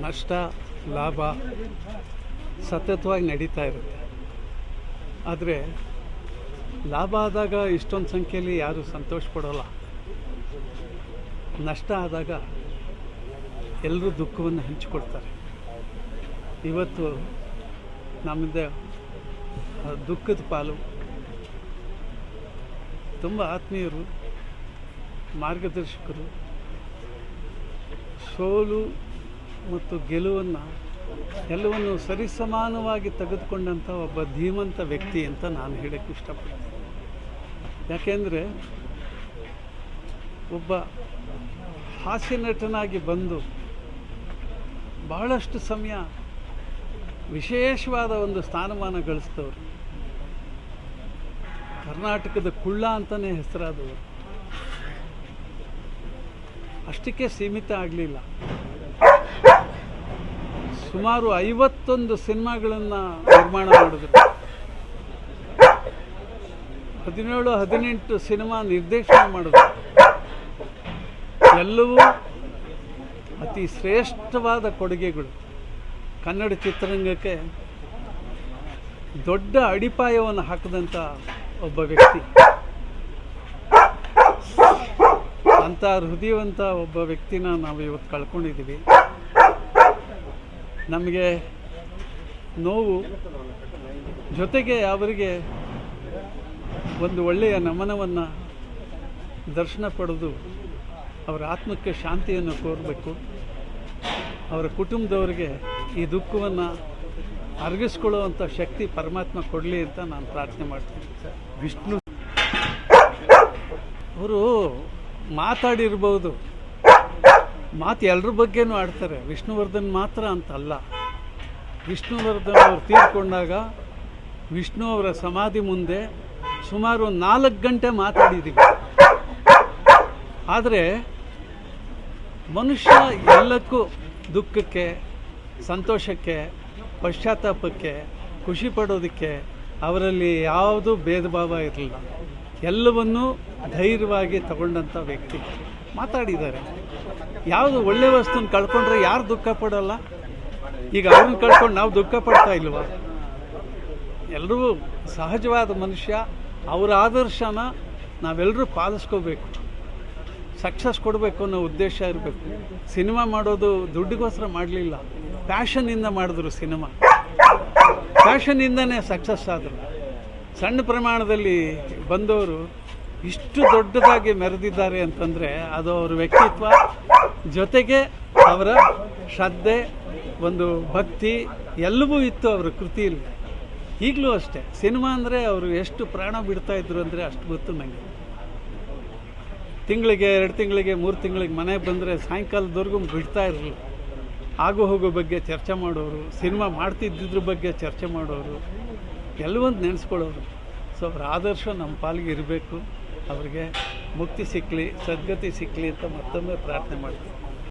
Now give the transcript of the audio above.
ನಷ್ಟ, ಲಾಭ ಸತತವಾಗಿ ನಡೀತಾ ಇರುತ್ತೆ. ಆದರೆ ಲಾಭ ಆದಾಗ ಇಷ್ಟೊಂದು ಸಂಖ್ಯೆಯಲ್ಲಿ ಯಾರೂ ಸಂತೋಷ ಪಡೋಲ್ಲ. ನಷ್ಟ ಆದಾಗ ಎಲ್ಲರೂ ದುಃಖವನ್ನು ಹಂಚಿಕೊಡ್ತಾರೆ ಇವತ್ತು ನಮ್ಮಿಂದ ದುಃಖದ ಪಾಲು ತುಂಬ ಆತ್ಮೀಯರು, ಮಾರ್ಗದರ್ಶಕರು, ಸೋಲು ಮತ್ತು ಗೆಲುವನ್ನು ಎಲ್ಲವನ್ನು ಸರಿಸಮಾನವಾಗಿ ತೆಗೆದುಕೊಂಡಂಥ ಒಬ್ಬ ಧೀಮಂತ ವ್ಯಕ್ತಿ ಅಂತ ನಾನು ಹೇಳೋಕ್ಕೆ ಇಷ್ಟಪಡ್ತೀನಿ. ಯಾಕೆಂದರೆ ಒಬ್ಬ ಹಾಸ್ಯ ನಟನಾಗಿ ಬಂದು ಬಹಳಷ್ಟು ಸಮಯ ವಿಶೇಷವಾದ ಒಂದು ಸ್ಥಾನಮಾನ ಗಳಿಸಿದವರು. ಕರ್ನಾಟಕದ ಕುಳ್ಳ ಅಂತಲೇ ಹೆಸರಾದವರು. ಅಷ್ಟಕ್ಕೆ ಸೀಮಿತ ಆಗಲಿಲ್ಲ. ಸುಮಾರು ಐವತ್ತೊಂದು ಸಿನಿಮಾಗಳನ್ನು ನಿರ್ಮಾಣ ಮಾಡಿದ್ರು. ಹದಿನೇಳು, ಹದಿನೆಂಟು ಸಿನಿಮಾ ನಿರ್ದೇಶನ ಮಾಡಿದ್ರು. ಎಲ್ಲವೂ ಅತಿ ಶ್ರೇಷ್ಠವಾದ ಕೊಡುಗೆಗಳು. ಕನ್ನಡ ಚಿತ್ರರಂಗಕ್ಕೆ ದೊಡ್ಡ ಅಡಿಪಾಯವನ್ನು ಹಾಕಿದಂಥ ಒಬ್ಬ ವ್ಯಕ್ತಿ. ಅಂಥ ಹೃದಯವಂತ ಒಬ್ಬ ವ್ಯಕ್ತಿನ ನಾವು ಇವತ್ತು ಕಳ್ಕೊಂಡಿದ್ದೀವಿ. ನಮಗೆ ನೋವು ಜೊತೆಗೆ ಅವರಿಗೆ ಒಂದು ಒಳ್ಳೆಯ ನಮನವನ್ನು ದರ್ಶನ ಪಡೆದು ಅವರ ಆತ್ಮಕ್ಕೆ ಶಾಂತಿಯನ್ನು ಕೋರಬೇಕು ಅವರ ಕುಟುಂಬದವರಿಗೆ ಈ ದುಃಖವನ್ನು ಅರಗಿಸ್ಕೊಳ್ಳುವಂಥ ಶಕ್ತಿ ಪರಮಾತ್ಮ ಕೊಡಲಿ ಅಂತ ನಾನು ಪ್ರಾರ್ಥನೆ ಮಾಡ್ತೀನಿ. ವಿಷ್ಣು ಅವರು ಮಾತಾಡಿರ್ಬೋದು. ಮಾತು ಎಲ್ಲರ ಬಗ್ಗೆನೂ ಆಡ್ತಾರೆ. ವಿಷ್ಣುವರ್ಧನ್ ಮಾತ್ರ ಅಂತಲ್ಲ. ವಿಷ್ಣುವರ್ಧನ್ ಅವರು ತೀರ್ಕೊಂಡಾಗ ವಿಷ್ಣು ಅವರ ಸಮಾಧಿ ಮುಂದೆ ಸುಮಾರು ನಾಲ್ಕು ಗಂಟೆ ಮಾತಾಡಿದ್ದೀವಿ ಆದರೆ ಮನುಷ್ಯ ಎಲ್ಲಕ್ಕೂ ದುಃಖಕ್ಕೆ, ಸಂತೋಷಕ್ಕೆ, ಪಶ್ಚಾತ್ತಾಪಕ್ಕೆ, ಖುಷಿ ಪಡೋದಕ್ಕೆ ಅವರಲ್ಲಿ ಯಾವುದು ಭೇದ ಭಾವ ಇರಲಿಲ್ಲ. ಎಲ್ಲವನ್ನೂ ಧೈರ್ಯವಾಗಿ ತಗೊಂಡಂಥ ವ್ಯಕ್ತಿ ಮಾತಾಡಿದ್ದಾರೆ. ಯಾವುದು ಒಳ್ಳೆ ವಸ್ತುನ ಕಳ್ಕೊಂಡ್ರೆ ಯಾರು ದುಃಖ ಪಡೋಲ್ಲ? ಈಗ ಅವ್ರನ್ನ ಕಳ್ಕೊಂಡು ನಾವು ದುಃಖ ಪಡ್ತಾ ಇಲ್ವಾ? ಎಲ್ಲರೂ ಸಹಜವಾದ ಮನುಷ್ಯ, ಅವರ ಆದರ್ಶನ ನಾವೆಲ್ಲರೂ ಪಾಲಿಸ್ಕೋಬೇಕು. ಸಕ್ಸಸ್ ಕೊಡಬೇಕು ಅನ್ನೋ ಉದ್ದೇಶ ಇರಬೇಕು. ಸಿನಿಮಾ ಮಾಡೋದು ದುಡ್ಡಿಗೋಸ್ಕರ ಮಾಡಲಿಲ್ಲ. ಪ್ಯಾಷನ್ನಿಂದ ಮಾಡಿದ್ರು ಸಿನಿಮಾ. ಪ್ಯಾಷನ್ನಿಂದನೇ ಸಕ್ಸಸ್ ಆದರು. ಸಣ್ಣ ಪ್ರಮಾಣದಲ್ಲಿ ಬಂದವರು ಇಷ್ಟು ದೊಡ್ಡದಾಗಿ ಮೆರೆದಿದ್ದಾರೆ ಅಂತಂದರೆ ಅದು ಅವರ ವ್ಯಕ್ತಿತ್ವ. ಜೊತೆಗೆ ಅವರ ಶ್ರದ್ಧೆ, ಒಂದು ಭಕ್ತಿ ಎಲ್ಲವೂ ಇತ್ತು ಅವರ ಕೃತಿಯಲ್ಲಿ. ಈಗಲೂ ಅಷ್ಟೇ. ಸಿನಿಮಾ ಅಂದರೆ ಅವರು ಎಷ್ಟು ಪ್ರಾಣ ಬಿಡ್ತಾ ಇದ್ರು ಅಂದರೆ ಅಷ್ಟು ಗೊತ್ತು ನನಗೆ ತಿಂಗಳಿಗೆ, ಎರಡು ತಿಂಗಳಿಗೆ, ಮೂರು ತಿಂಗಳಿಗೆ ಮನೆಗೆ ಬಂದರೆ ಸಾಯಂಕಾಲದವರೆಗೂ ಬಿಡ್ತಾ ಇರಲಿಲ್ಲ. ಆಗು ಹೋಗೋ ಬಗ್ಗೆ ಚರ್ಚೆ ಮಾಡೋರು, ಸಿನಿಮಾ ಮಾಡ್ತಿದ್ದಿದ್ರ ಬಗ್ಗೆ ಚರ್ಚೆ ಮಾಡೋರು ಎಲ್ಲವೊಂದು ನೆನೆಸ್ಕೊಳ್ಳೋರು. ಸೊ, ಅವ್ರ ಆದರ್ಶ ನಮ್ಮ ಪಾಲಿಗೆ ಇರಬೇಕು. ಅವರಿಗೆ ಮುಕ್ತಿ ಸಿಕ್ಕಲಿ ಸದ್ಗತಿ ಸಿಕ್ಕಲಿ ಅಂತ ಮತ್ತೊಮ್ಮೆ ಪ್ರಾರ್ಥನೆ ಮಾಡ್ತೀನಿ.